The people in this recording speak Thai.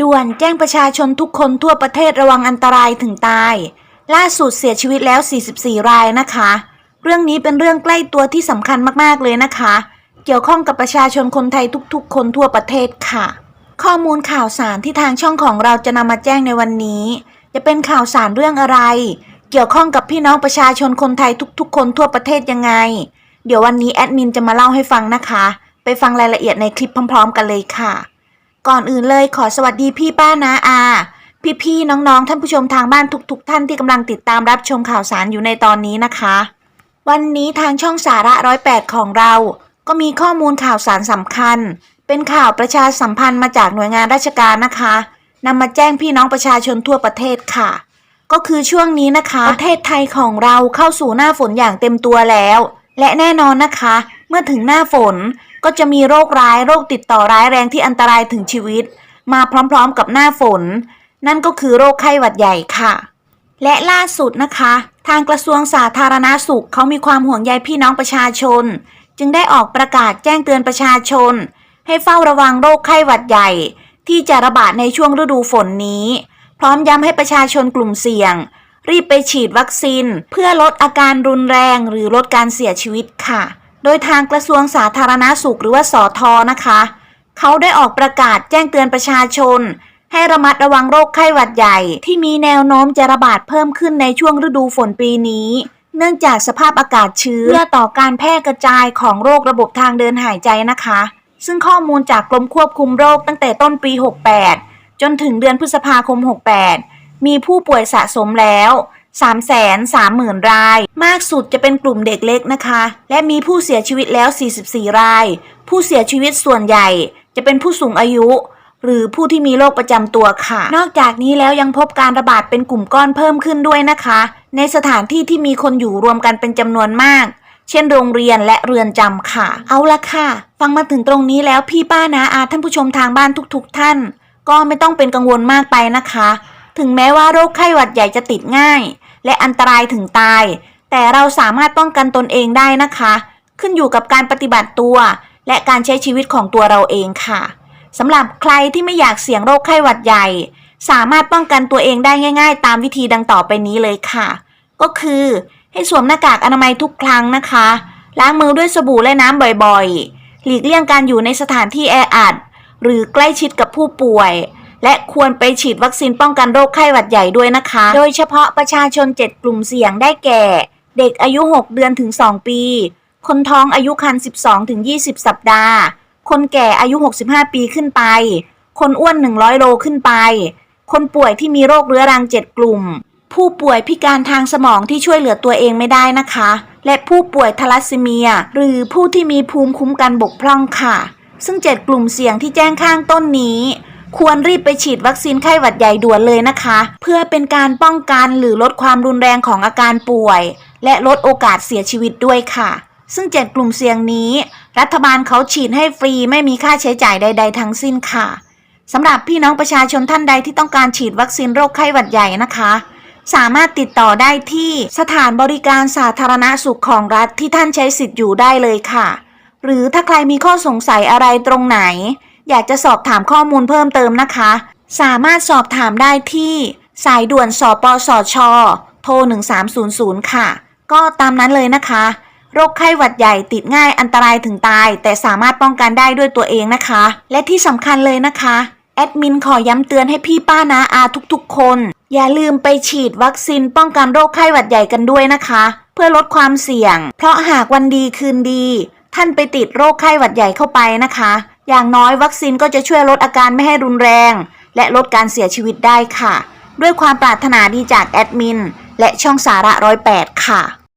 ด่วนแจ้งประชาชนทุกคนทั่วประเทศระวังอันตรายถึงตาย ล่าสุดเสียชีวิตแล้ว 44 รายนะคะ เรื่องนี้เป็นเรื่องใกล้ตัวที่สำคัญมากๆเลยนะคะ เกี่ยวข้องกับประชาชนคนไทยทุกๆ คนทั่วประเทศค่ะ ข้อมูลข่าวสารที่ทางช่องของเราจะนำมาแจ้งในวันนี้ จะเป็นข่าวสารเรื่องอะไร เกี่ยวข้องกับพี่น้องประชาชนคนไทยทุก ๆ คนทั่วประเทศยังไง เดี๋ยววันนี้แอดมินจะมาเล่าให้ฟังนะคะ ไปฟังรายละเอียดในคลิปพร้อม ๆ กันเลยค่ะ ก่อนอื่นเลยขอสวัสดีพี่ป้านาอา พี่ๆน้องๆ ท่านผู้ชมทางบ้านทุก ๆ ท่านที่กำลังติดตามรับชมข่าวสารอยู่ในตอนนี้นะคะ วันนี้ทางช่องสาระร้อยแปดของเรา ก็มีข้อมูลข่าวสารสำคัญ เป็นข่าวประชาสัมพันธ์มาจากหน่วยงานราชการนะคะนำมาแจ้งพี่น้องประชาชนทั่วประเทศค่ะ ก็คือช่วงนี้นะคะ ประเทศไทยของเราเข้าสู่หน้าฝนอย่างเต็มตัวแล้ว และแน่นอนนะคะ เมื่อถึงหน้าฝนก็จะมีโรคร้ายโรคติดต่อร้ายแรงที่อันตรายถึงชีวิต มาพร้อมๆกับหน้าฝน นั่นก็คือโรคไข้หวัดใหญ่ค่ะ และล่าสุดนะคะ ทางกระทรวงสาธารณาสุขเขามีความห่วงใยพี่น้องประชาชน จึงได้ออกประกาศแจ้งเตือนประชาชน ให้เฝ้าระวังโรคไข้หวัดใหญ่ ที่จะระบาดในช่วงฤดูฝนนี้ พร้อมย้ำให้ประชาชนกลุ่มเสี่ยง รีบไปฉีดวัคซีน เพื่อลดอาการรุนแรงหรือลดการเสียชีวิตค่ะ โดยทางกระทรวงสาธารณาสุขหรือว่าสอทอนะคะ เขาได้ออกประกาศแจ้งเตือนประชาชน ให้ระมัดระวังโรคไข้หวัดใหญ่ ที่มีแนวโน้มจะระบาดเพิ่มขึ้นในช่วงฤดูฝนปีนี้ เนื่องจากสภาพอากาศชื้นเพื่อต่อการแพร่กระจายของโรคระบบทางเดินหายใจนะคะ ซึ่งข้อมูลจากกรมควบคุมโรคตั้งแต่ต้นปี 68 จนถึงเดือนพฤษภาคม 68 มีผู้ป่วยสะสมแล้ว 330,000 ราย มากสุดจะเป็นกลุ่มเด็กเล็กนะคะ และมีผู้เสียชีวิตแล้ว 44 ราย ผู้เสียชีวิตส่วนใหญ่จะเป็นผู้สูงอายุ หรือผู้ที่มีโรคประจำตัวค่ะ นอกจากนี้แล้วยังพบการระบาดเป็นกลุ่มก้อนเพิ่มขึ้นด้วยนะคะ ในสถานที่ที่มีคนอยู่รวมกันเป็นจำนวนมากเช่นโรงเรียนและเรือนจำค่ะ เอาละค่ะ ฟังมาถึงตรงนี้แล้วพี่ป้านาอาท่านผู้ชมทางบ้านทุกๆท่าน ก็ไม่ต้องเป็นกังวลมากไปนะคะ ถึงแม้ว่าโรคไข้หวัดใหญ่จะติดง่าย และอันตรายถึงตาย แต่เราสามารถป้องกันตนเองได้นะคะ ขึ้นอยู่กับการปฏิบัติตัว และการใช้ชีวิตของตัวเราเองค่ะสำหรับใครที่ไม่อยากเสี่ยงโรคไข้หวัดใหญ่ สามารถป้องกันตัวเองได้ง่าย ๆ ตามวิธีดังต่อไปนี้เลยค่ะ ก็คือ ให้สวมหน้ากากอนามัยทุกครั้งนะคะ ล้างมือด้วยสบู่และน้ำบ่อยๆ หลีกเลี่ยงการอยู่ในสถานที่แออัด หรือใกล้ชิดกับผู้ป่วย และควรไปฉีดวัคซีนป้องกันโรคไข้หวัดใหญ่ด้วยนะคะ โดยเฉพาะประชาชน 7 กลุ่มเสี่ยงได้แก่ เด็กอายุ 6 เดือนถึง 2 ปี คนท้องอายุครรภ์12 ถึง 20 สัปดาห์ คนแก่อายุ 65 ปีขึ้นไป คนอ้วน 100 โลขึ้นไป คนป่วยที่มีโรคเรื้อรัง 7 กลุ่ม ผู้ป่วยพิการทางสมองที่ช่วยเหลือตัวเองไม่ได้นะคะ และผู้ป่วยทาลัสซีเมีย หรือผู้ที่มีภูมิคุ้มกันบกพร่องค่ะ ซึ่ง 7 กลุ่มเสี่ยงที่แจ้งข้างต้นนี้ ควรรีบไปฉีดวัคซีนไข้หวัดใหญ่ด่วนเลยนะคะ เพื่อเป็นการป้องกันหรือลดความรุนแรงของอาการป่วย และลดโอกาสเสียชีวิตด้วยค่ะ ซึ่ง7กลุ่มเสี่ยงนี้ รัฐบาลเขาฉีดให้ฟรีไม่มีค่าใช้จ่ายใด ๆ ทั้งสิ้นค่ะสำหรับพี่น้องประชาชนท่านใดที่ต้องการฉีดวัคซีนโรคไข้หวัดใหญ่นะคะ สามารถติดต่อได้ที่สถานบริการสาธารณสุขของรัฐที่ท่านใช้สิทธิ์อยู่ได้เลยค่ะ หรือถ้าใครมีข้อสงสัยอะไรตรงไหน อยากจะสอบถามข้อมูลเพิ่มเติมนะคะ สามารถสอบถามได้ที่ สายด่วนสปสช โทร 1300 ค่ะ ก็ตามนั้นเลยนะคะ โรคไข้หวัดใหญ่ติดง่ายอันตรายถึงตาย แต่สามารถป้องกันได้ด้วยตัวเองนะคะ และที่สำคัญเลยนะคะแอดมินขอย้ำเตือนให้พี่ป้านาอาทุกๆคน อย่าลืมไปฉีดวัคซีนป้องกันโรคไข้หวัดใหญ่กันด้วยนะคะ เพื่อลดความเสี่ยง เพราะหากวันดีคืนดี ท่านไปติดโรคไข้หวัดใหญ่เข้าไปนะคะ อย่างน้อยวัคซีนก็จะช่วยลดอาการไม่ให้รุนแรง และลดการเสียชีวิตได้ค่ะ ด้วยความปรารถนาดีจากแอดมิน และช่องสาระร้อยแปดค่ะ